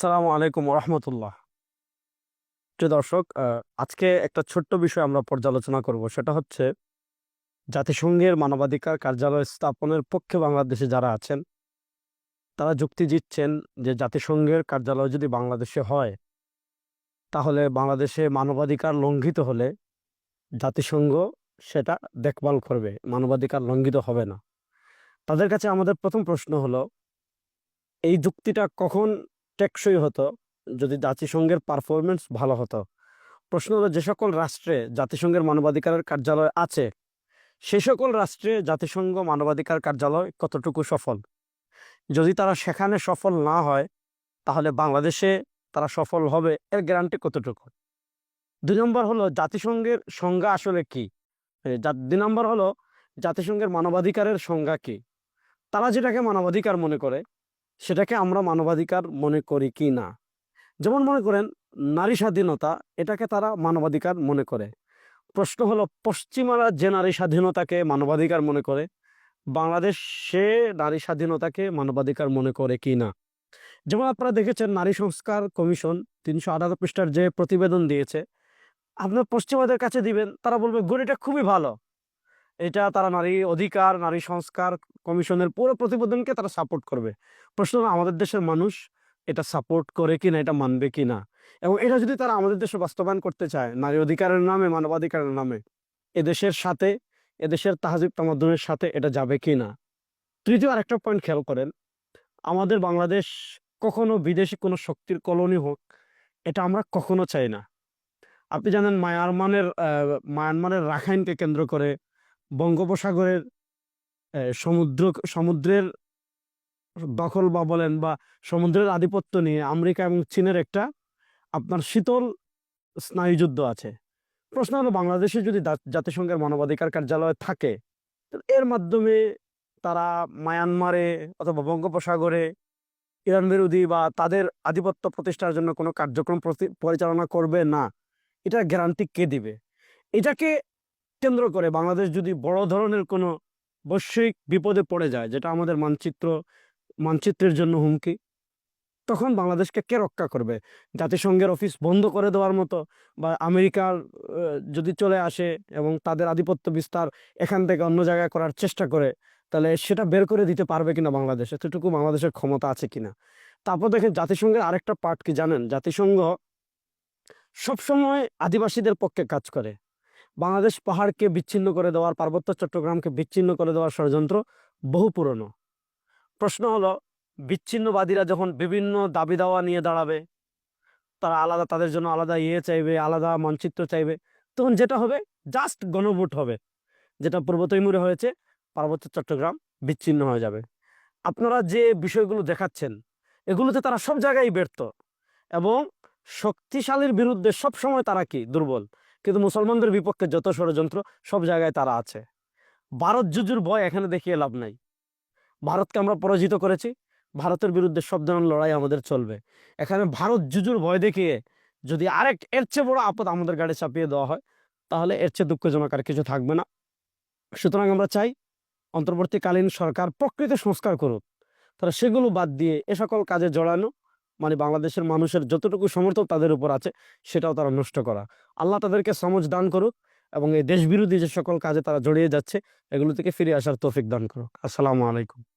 আসসালামু আলাইকুম রহমতুল্লাহ প্রিয় দর্শক আজকে একটা ছোট্ট বিষয় আমরা পর্যালোচনা করব। সেটা হচ্ছে, জাতিসংঘের মানবাধিকার কার্যালয় স্থাপনের পক্ষে বাংলাদেশে যারা আছেন, তারা যুক্তি দিচ্ছেন যে জাতিসংঘের কার্যালয় যদি বাংলাদেশে হয়, তাহলে বাংলাদেশে মানবাধিকার লঙ্ঘিত হলে জাতিসংঘ সেটা দেখভাল করবে, মানবাধিকার লঙ্ঘিত হবে না। তাদের কাছে আমাদের প্রথম প্রশ্ন হলো, এই যুক্তিটা কখন টেকসই হতো, যদি জাতিসংঘের পারফরমেন্স ভালো হতো। প্রশ্ন হলো, যে সকল রাষ্ট্রে জাতিসংঘের মানবাধিকারের কার্যালয় আছে, সে সকল রাষ্ট্রে জাতিসংঘ মানবাধিকার কার্যালয় কতটুকু সফল? যদি তারা সেখানে সফল না হয়, তাহলে বাংলাদেশে তারা সফল হবে এর গ্যারান্টি কতটুকু? দুই নম্বর হলো, জাতিসংঘের সংজ্ঞা আসলে কি? দুই নম্বর হলো, জাতিসংঘের মানবাধিকারের সংজ্ঞা কি? তারা যেটাকে মানবাধিকার মনে করে সেটাকে আমরা মানবাধিকার মনে করি কি না? যেমন মনে করেন, নারী স্বাধীনতা এটাকে তারা মানবাধিকার মনে করে। প্রশ্ন হলো, পশ্চিমারা যে নারী স্বাধীনতাকে মানবাধিকার মনে করে, বাংলাদেশ সে নারী স্বাধীনতাকে মানবাধিকার মনে করে কি না? যেমন আপনারা দেখেছেন, নারী সংস্কার কমিশন তিনশো আঠারো পৃষ্ঠার যে প্রতিবেদন দিয়েছে, আপনার পশ্চিমাদের কাছে দিবেন, তারা বলবে গুড এটা খুবই ভালো। এটা তারা নারী অধিকার, নারী সংস্কার কমিশনের পুরো প্রতিবেদনকে তারা সাপোর্ট করবে। প্রশ্ন আমাদের দেশের মানুষ এটা সাপোর্ট করে কি না এটা মানবে কি না এবং এটা যদি তারা আমাদের দেশে বাস্তবায়ন করতে চায়, নারী অধিকারের নামে, মানবাধিকারের নামে, এদেশের সাথে, এদেশের তাহাজিব তামাদ্দুনের সাথে এটা যাবে কি না তৃতীয় আরেকটা পয়েন্ট খেয়াল করেন, আমাদের বাংলাদেশ কখনো বিদেশি কোনো শক্তির কলোনি হোক, এটা আমরা কখনো চাই না। আপনি জানেন, মায়ানমারের মায়ানমারের রাখাইনকে কেন্দ্র করে বঙ্গোপসাগরের সমুদ্র, সমুদ্রের দখল বা বলেন বা সমুদ্রের আধিপত্য নিয়ে আমেরিকা এবং চীনের একটা আপনার শীতল স্নায়ুযুদ্ধ আছে। প্রশ্ন হলো, বাংলাদেশে যদি জাতিসংঘের মানবাধিকার কার্যালয় থাকে এর মাধ্যমে তারা মায়ানমারে অথবা বঙ্গোপসাগরে ইরান বিরোধী বা তাদের আধিপত্য প্রতিষ্ঠার জন্য কোনো কার্যক্রম পরিচালনা করবে না। এটা গ্যারান্টি কে দিবে? এটাকে কেন্দ্র করে বাংলাদেশ যদি বড় ধরনের কোনো বৈশ্বিক বিপদে পড়ে যায়, যেটা আমাদের মানচিত্র, মানচিত্রের জন্য হুমকি, তখন বাংলাদেশকে কে রক্ষা করবে? জাতিসংঘের অফিস বন্ধ করে দেওয়ার মতো বা আমেরিকার যদি চলে আসে এবং তাদের আধিপত্য বিস্তার এখান থেকে অন্য জায়গায় করার চেষ্টা করে, তাহলে সেটা বের করে দিতে পারবে কিনা বাংলাদেশ? এতটুকু বাংলাদেশের ক্ষমতা আছে কিনা? তারপর দেখেন জাতিসংঘের আরেকটা পার্ট কি জানেন? জাতিসংঘ সবসময় আদিবাসীদের পক্ষে কাজ করে। বাংলাদেশ পাহাড়কে বিচ্ছিন্ন করে দেওয়ার, পার্বত্য চট্টগ্রামকে বিচ্ছিন্ন করে দেওয়ার ষড়যন্ত্র বহু পুরনো। প্রশ্ন হলো, বিচ্ছিন্নবাদীরা যখন বিভিন্ন দাবি দাওয়া নিয়ে দাঁড়াবে, তারা আলাদা, তাদের জন্য আলাদা ইয়ে চাইবে, আলাদা মানচিত্র চাইবে, তখন যেটা হবে জাস্ট গণভোট হবে। যেটা পূর্ব তৈমুরে হয়েছে, পার্বত্য চট্টগ্রাম বিচ্ছিন্ন হয়ে যাবে। আপনারা যে বিষয়গুলো দেখাচ্ছেন, এগুলোতে তারা সব জায়গায় ব্যর্থ এবং শক্তিশালীর বিরুদ্ধে সব সময় তারা কি? দুর্বল। কিন্তু মুসলমানদের বিপক্ষে যত ষড়যন্ত্র, সব জায়গায় তারা আছে। ভারত জুজুর ভয় এখানে দেখিয়ে লাভ নাই। ভারতকে আমরা পরাজিত করেছি। ভারতের বিরুদ্ধে সব ধরনের লড়াই আমাদের চলবে। এখানে ভারত জুজুর ভয় দেখিয়ে যদি আরেক এর চেয়ে বড় আপদ আমাদের গাড়ি চাপিয়ে দেওয়া হয়, তাহলে এর চেয়ে দুঃখজনক আর কিছু থাকবে না। সুতরাং আমরা চাই অন্তর্বর্তীকালীন সরকার প্রকৃত সংস্কার করুক। তারা সেগুলো বাদ দিয়ে এ সকল কাজে জড়ানো। মানে বাংলাদেশের মানুষের যতটুকু সমর্থন তাদের উপর আছে, সেটাও তারা নষ্ট করা। আল্লাহ তাদেরকে সমজ দান করুক এবং এই দেশ বিরোধী যে সকল কাজে তারা জড়িয়ে যাচ্ছে, এগুলো থেকে ফিরে আসার তৌফিক দান করুক। আসসালামু আলাইকুম।